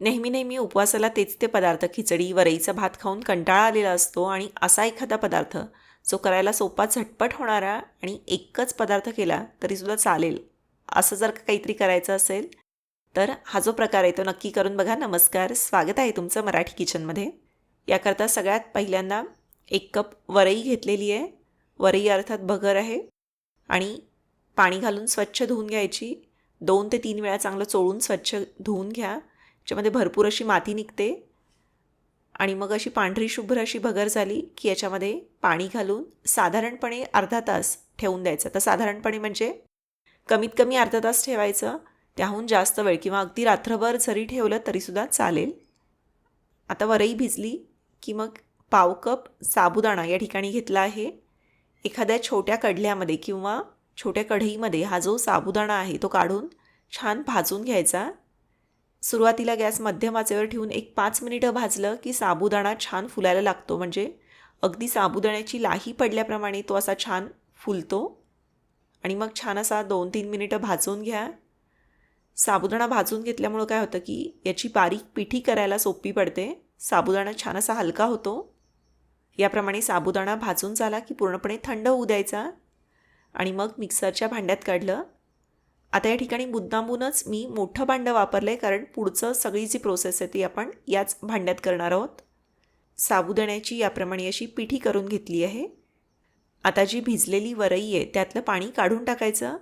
नेहमी नेहमी उपवासाला तेच ते पदार्थ खिचडी वरईचा भात खाऊन कंटाळा आलेला असतो आणि असा एखादा पदार्थ जो करायला सोपा झटपट होणारा आणि एकच पदार्थ केला तरीसुद्धा चालेल. असं जर का काहीतरी करायचं असेल तर हा जो प्रकार आहे तो नक्की करून बघा. नमस्कार. स्वागत आहे तुमचं मराठी किचनमध्ये. याकरता सगळ्यात पहिल्यांदा एक कप वरई घेतलेली आहे. वरई अर्थात भगर आहे आणि पाणी घालून स्वच्छ धुवून घ्यायची. दोन ते तीन वेळा चांगलं चोळून स्वच्छ धुवून घ्या. ज्यामध्ये भरपूर अशी माती निघते. आणि मग अशी पांढरी शुभ्र अशी भगर झाली की याच्यामध्ये पाणी घालून साधारणपणे अर्धा तास ठेवून द्यायचं. तर साधारणपणे म्हणजे कमीत कमी अर्धा तास ठेवायचं. त्याहून जास्त वेळ किंवा अगदी रात्रभर जरी ठेवलं तरीसुद्धा चालेल. आता वरई भिजली की मग पाव कप साबुदाणा या ठिकाणी घेतला आहे. एखाद्या छोट्या कडल्यामध्ये किंवा छोट्या कढईमध्ये हा जो साबुदाणा आहे तो काढून छान भाजून घ्यायचा. सुरुवातीला गॅस मध्यम आचेवर ठेवून एक पाच मिनिटं भाजलं की साबुदाणा छान फुलायला लागतो. म्हणजे अगदी साबुदाण्याची लाही पडल्याप्रमाणे तो असा छान फुलतो. आणि मग छान असा दोन तीन मिनिटं भाजून घ्या. साबुदाणा भाजून घेतल्यामुळं काय होतं की याची बारीक पिठी करायला सोपी पडते. साबुदाणा छान असा हलका होतो. याप्रमाणे साबुदाणा भाजून झाला की पूर्णपणे थंड होऊ द्यायचा. आणि मग मिक्सरच्या भांड्यात काढलं. आता या ठिकाणी मुद्दामूनच मी मोठं भांडं वापरलं आहे कारण पुढचं सगळी जी प्रोसेस आहे ती आपण याच भांड्यात करणार आहोत. साबुदाण्याची याप्रमाणे अशी पिठी करून घेतली आहे. आता जी भिजलेली वरई आहे त्यातलं पाणी काढून टाकायचं.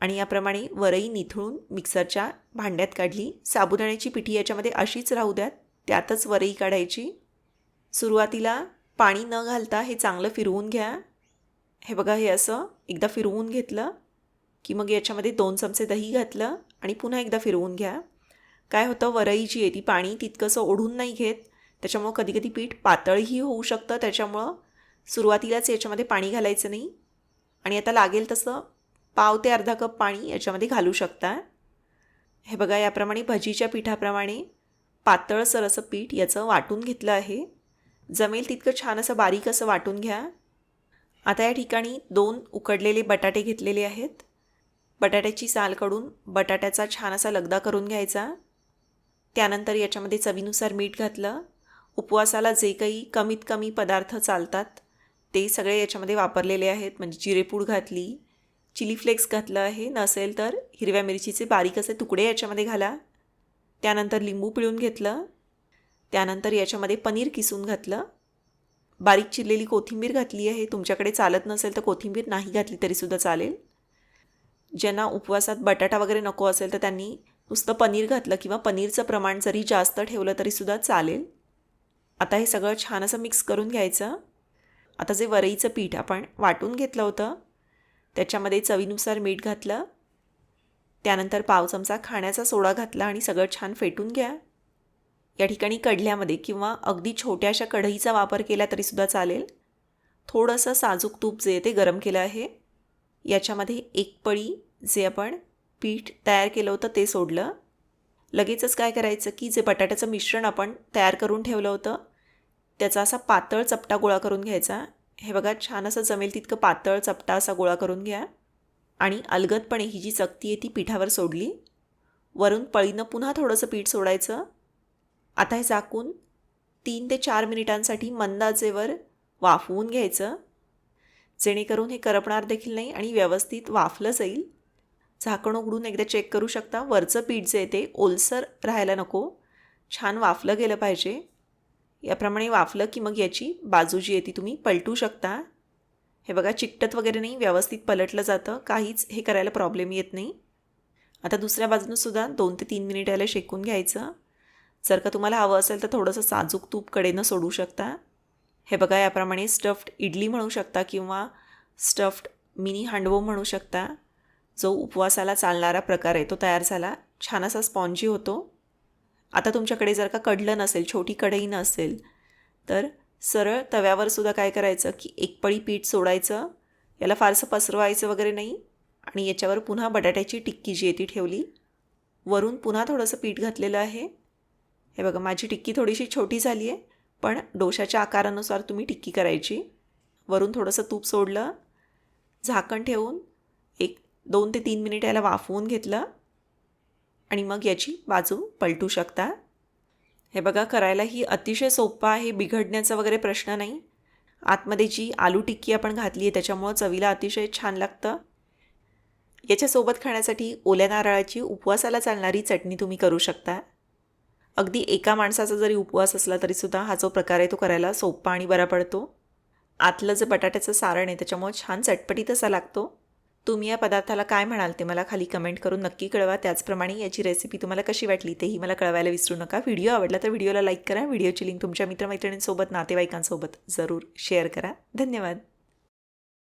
आणि याप्रमाणे वरई निथळून मिक्सरच्या भांड्यात काढली. साबुदाण्याची पिठी याच्यामध्ये अशीच राहू द्यात त्यातच वरई काढायची. सुरुवातीला पाणी न घालता हे चांगलं फिरवून घ्या. हे बघा हे असं एकदा फिरवून घेतलं. की मग याच्यामध्ये दोन चमचे दही घातलं आणि पुन्हा एकदा फिरवून घ्या. काय होतं वरई जी आहे ती पाणी तितकंसं ओढून नाही घेत. त्याच्यामुळं कधीकधी पीठ पातळही होऊ शकतं. त्याच्यामुळं सुरुवातीलाच याच्यामध्ये पाणी घालायचं नाही. आणि आता लागेल तसं पाव ते अर्धा कप पाणी याच्यामध्ये घालू शकता. हे बघा याप्रमाणे भजीच्या पिठाप्रमाणे पातळसर असं पीठ याचं वाटून घेतलं आहे. जमेल तितकं छान असं बारीक असं वाटून घ्या. आता या ठिकाणी दोन उकडलेले बटाटे घेतलेले आहेत. बटाट्याची साल काढून बटाट्याचा छान असा लगदा करून घ्यायचा. त्यानंतर याच्यामध्ये चवीनुसार मीठ घातलं. उपवासाला जे काही कमीत कमी पदार्थ चालतात ते सगळे याच्यामध्ये वापरलेले आहेत. म्हणजे जिरेपूड घातली चिली फ्लेक्स घातलं आहे. नसेल तर हिरव्या मिरचीचे बारीक असे तुकडे याच्यामध्ये घाला. त्यानंतर लिंबू पिळून घेतलं. त्यानंतर याच्यामध्ये पनीर किसून घातलं. बारीक चिरलेली कोथिंबीर घातली आहे. तुमच्याकडे चालत नसेल तर कोथिंबीर नाही घातली तरीसुद्धा चालेल. ज्यांना उपवासात बटाटा वगैरे नको असेल तर त्यांनी नुसतं पनीर घातलं किंवा पनीरचं प्रमाण जरी जास्त ठेवलं तरीसुद्धा चालेल. आता हे सगळं छान असं मिक्स करून घ्यायचं. आता जे वरईचं पीठ आपण वाटून घेतलं होतं त्याच्यामध्ये चवीनुसार मीठ घातलं. त्यानंतर पाव चमचा खाण्याचा सोडा घातला आणि सगळं छान फेटून घ्या. या ठिकाणी कढल्यामध्ये किंवा अगदी छोट्याशा कढईचा वापर केला तरीसुद्धा चालेल. थोडंसं साजूक तूप जे आहे ते गरम केलं आहे. याच्यामध्ये एक पळी जे आपण पीठ तयार केलं होतं ते सोडलं. लगेचच काय करायचं की जे बटाट्याचं मिश्रण आपण तयार करून ठेवलं होतं त्याचा असा पातळ चपटा गोळा करून घ्यायचा. हे बघा छान असं जमेल तितकं पातळ चपटा असा गोळा करून घ्या. आणि अलगदपणे ही जी चकती आहे ती पिठावर सोडली. वरून पळीनं पुन्हा थोडंसं पीठ सोडायचं. आता हे झाकून तीन ते चार मिनिटांसाठी मंदाजेवर वाफवून घ्यायचं. जेणेकरून हे करपणार देखील नाही आणि व्यवस्थित वाफलं जाईल. झाकण उघडून एकदा चेक करू शकता. वरचं पीठ जे आहे ते ओलसर राहायला नको. छान वाफलं गेलं पाहिजे. याप्रमाणे वाफलं की मग याची बाजू जी आहे ती तुम्ही पलटू शकता. हे बघा चिकटत वगैरे नाही व्यवस्थित पलटलं जातं. काहीच हे करायला प्रॉब्लेम येत नाही. आता दुसऱ्या बाजूनसुद्धा दोन ते तीन मिनिट याला शेकून घ्यायचं. जर का तुम्हाला हवं असेल तर थोडंसं साजूक तूप कडेनं सोडू शकता. हे बघा याप्रमाणे स्टफ्ड इडली म्हणू शकता किंवा स्टफ्ड मिनी हांडवो म्हणू शकता. जो उपवासाला चालणारा प्रकार आहे तो तयार झाला. छान असा स्पॉन्जी होतो. आता तुमच्याकडे जर का कडलं नसेल छोटी कढई नसेल तर सरळ तव्यावर सुद्धा काय करायचं की एक पळी पीठ सोडायचं. याला फारसं पसरवायचं वगैरे नाही. आणि याच्यावर पुन्हा बटाट्याची टिक्की जी आहे ती ठेवली. वरून पुन्हा थोडंसं पीठ घातलेलं आहे. हे बघा माझी टिक्की थोडीशी छोटी झाली आहे पण डोशाच्या आकारानुसार तुम्ही टिक्की करायची. वरून थोडंसं तूप सोडलं. झाकण ठेवून दोन ते तीन मिनिट याला वाफवून घेतलं आणि मग याची बाजू पलटू शकता. हे बघा करायलाही अतिशय सोपं आहे बिघडण्याचा वगैरे प्रश्न नाही. आतमध्ये जी आलू टिक्की आपण घातली आहे त्याच्यामुळं चवीला अतिशय छान लागतं. याच्यासोबत खाण्यासाठी ओल्या नारळाची उपवासाला चालणारी चटणी तुम्ही करू शकता. अगदी एका माणसाचा जरी उपवास असला तरीसुद्धा हा जो प्रकार आहे तो करायला सोपा आणि बरा पडतो. आतलं जे बटाट्याचं सारण आहे त्याच्यामुळं छान चटपटीत असा लागतो. तुम्ही या पदार्थाला काय म्हणाल ते मला खाली कमेंट करून नक्की कळवा. त्याचप्रमाणे याची रेसिपी तुम्हाला कशी वाटली तेही मला कळवायला विसरू नका. व्हिडिओ आवडला तर व्हिडिओला लाईक करा. व्हिडिओची लिंक तुमच्या मित्रमैत्रिणींसोबत नातेवाईकांसोबत जरूर शेअर करा. धन्यवाद.